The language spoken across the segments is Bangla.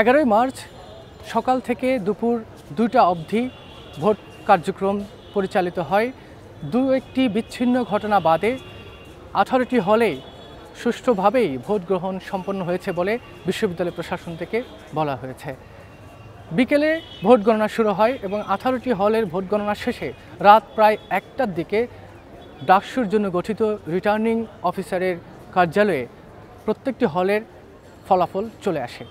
এগারোই মার্চ সকাল থেকে দুপুর দুইটা অবধি ভোট কার্যক্রম পরিচালিত হয়। দু একটি বিচ্ছিন্ন ঘটনা বাদে আঠারোটি হলে সুষ্ঠুভাবেই ভোট গ্রহণ সম্পন্ন হয়েছে বলে বিশ্ববিদ্যালয় প্রশাসন থেকে বলা হয়েছে। বিকেলে ভোট গণনা শুরু হয় এবং আঠারোটি হলের ভোট গণনা শেষে রাত প্রায় একটার দিকে ডাকসুর জন্য গঠিত রিটার্নিং অফিসারের কার্যালয়ে প্রত্যেকটি হলের ফলাফল চলে আসে।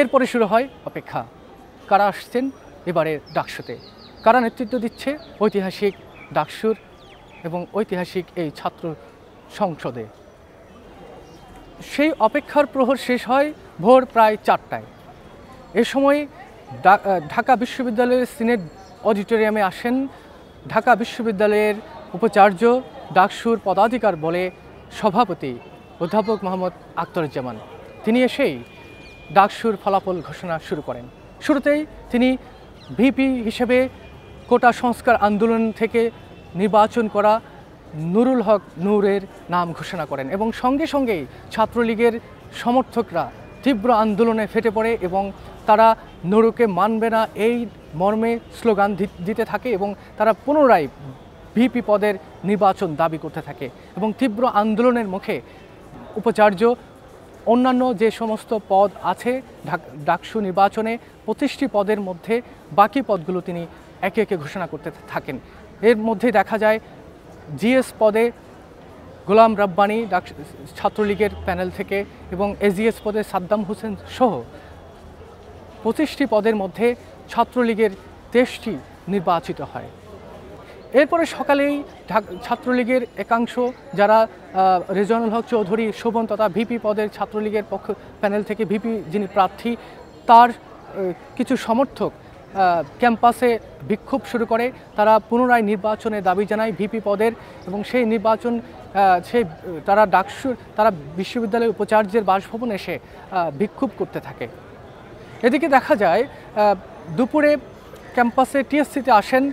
এরপরে শুরু হয় অপেক্ষা। কারা আসছেন এবারে ডাকসুতে? কারা নেতৃত্ব দিচ্ছে ঐতিহাসিক ডাকসুর এবং ঐতিহাসিক এই ছাত্র সংসদে? সেই অপেক্ষার প্রহর শেষ হয় ভোর প্রায় চারটায়। এ সময় ঢাকা বিশ্ববিদ্যালয়ের সিনেট অডিটোরিয়ামে আসেন ঢাকা বিশ্ববিদ্যালয়ের উপাচার্য ডাকসুর পদাধিকার বলে সভাপতি অধ্যাপক মোহাম্মদ আখতারুজ্জামান। তিনি এসেই ডাকসুর ফলাফল ঘোষণা শুরু করেন। শুরুতেই তিনি ভিপি হিসেবে কোটা সংস্কার আন্দোলন থেকে নির্বাচন করা নুরুল হক নূরের নাম ঘোষণা করেন এবং সঙ্গে সঙ্গেই ছাত্রলীগের সমর্থকরা তীব্র আন্দোলনে ফেটে পড়ে এবং তারা নুরুকে মানবে না এই মর্মে স্লোগান দিতে থাকে এবং তারা পুনরায় ভিপি পদের নির্বাচন দাবি করতে থাকে এবং তীব্র আন্দোলনের মুখে উপাচার্য অন্যান্য যে সমস্ত পদ আছে ডাকসু নির্বাচনে পঁচিশটি পদের মধ্যে বাকি পদগুলো তিনি একে একে ঘোষণা করতে থাকেন। এর মধ্যে দেখা যায়, জিএস পদে গোলাম রাব্বানি ডাক, ছাত্রলীগের প্যানেল থেকে এবং এজিএস পদে সাদ্দাম হোসেন সহ পঁচিশটি পদের মধ্যে ছাত্রলীগের তেইশটি নির্বাচিত হয়। এরপরে সকালেই ছাত্রলীগের একাংশ যারা রেজানুল হক চৌধুরী, শোভন তথা ভিপি পদের ছাত্রলীগের পক্ষ প্যানেল থেকে ভিপি যিনি প্রার্থী, তার কিছু সমর্থক ক্যাম্পাসে বিক্ষোভ শুরু করে। তারা পুনরায় নির্বাচনে দাবি জানায় ভিপি পদের এবং সেই নির্বাচন সেই, তারা ডাকসুর তারা বিশ্ববিদ্যালয়ের উপাচার্যের বাসভবনে এসে বিক্ষোভ করতে থাকে। এদিকে দেখা যায় দুপুরে ক্যাম্পাসে টিএসসিতে আসেন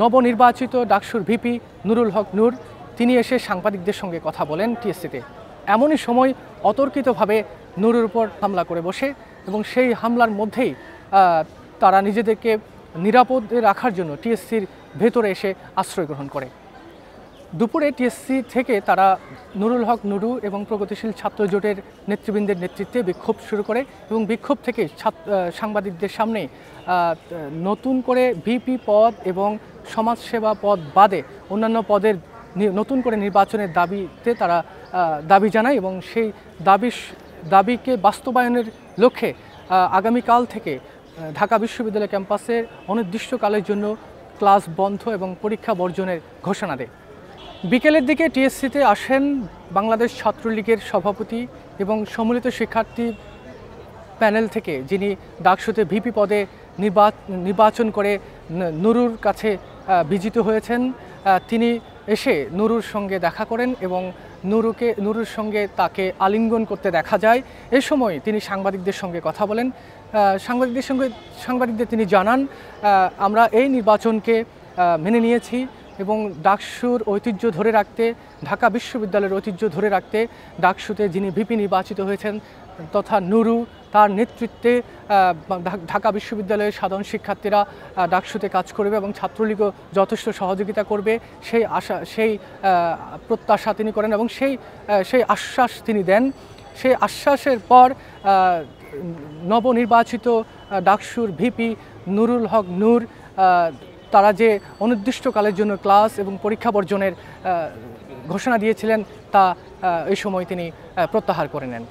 নবনির্বাচিত ডাকসুর ভিপি নুরুল হক নূর, তিনি এসে সাংবাদিকদের সঙ্গে কথা বলেন টিএসসিতে। এমনই সময় অতর্কিতভাবে নুরুর উপর হামলা করে বসে এবং সেই হামলার মধ্যেই তারা নিজেদেরকে নিরাপদে রাখার জন্য টিএসসির ভেতরে এসে আশ্রয় গ্রহণ করে। দুপুরে টিএসসি থেকে তারা নুরুল হক নুরু এবং প্রগতিশীল ছাত্র জোটের নেতৃবৃন্দের নেতৃত্বে বিক্ষোভ শুরু করে এবং বিক্ষোভ থেকে সাংবাদিকদের সামনে নতুন করে ভিপি পদ এবং সমাজসেবা পদ বাদে অন্যান্য পদের নতুন করে নির্বাচনের দাবিতে তারা দাবি জানায় এবং সেই দাবি দাবিকে বাস্তবায়নের লক্ষ্যে আগামীকাল থেকে ঢাকা বিশ্ববিদ্যালয় ক্যাম্পাসে অনির্দিষ্টকালের জন্য ক্লাস বন্ধ এবং পরীক্ষা বর্জনের ঘোষণা দেয়। বিকেলের দিকে টিএসসিতে আসেন বাংলাদেশ ছাত্রলীগের সভাপতি এবং সম্মিলিত শিক্ষার্থী প্যানেল থেকে, যিনি ডাকসুতে ভিপি পদে নির্বা- নির্বাচন করে নুরুর কাছে বিজিত হয়েছেন। তিনি এসে নুরুর সঙ্গে দেখা করেন এবং নুরুকে, নুরুর সঙ্গে তাকে আলিঙ্গন করতে দেখা যায়। এ সময় তিনি সাংবাদিকদের সঙ্গে কথা বলেন। সাংবাদিকদের সঙ্গে, সাংবাদিকদের তিনি জানান আমরা এই নির্বাচনকে মেনে নিয়েছি। এবং ডাকসুর ঐতিহ্য ধরে রাখতে, ঢাকা বিশ্ববিদ্যালয়ের ঐতিহ্য ধরে রাখতে ডাকসুতে যিনি ভিপি নির্বাচিত হয়েছেন তথা নুরু, তার নেতৃত্বে ঢাকা বিশ্ববিদ্যালয়ের সাধারণ শিক্ষার্থীরা ডাকসুতে কাজ করবে এবং ছাত্রলীগও যথেষ্ট সহযোগিতা করবে। সেই আশা, সেই প্রত্যাশা তিনি করেন এবং সেই সেই আশ্বাস তিনি দেন। সেই আশ্বাসের পর নবনির্বাচিত ডাকসুর ভিপি নুরুল হক নূর তারা যে অনির্দিষ্টকালের জন্য ক্লাস এবং পরীক্ষা বর্জনের ঘোষণা দিয়েছিলেন, তা এই সময় তিনি প্রত্যাহার করে নেন।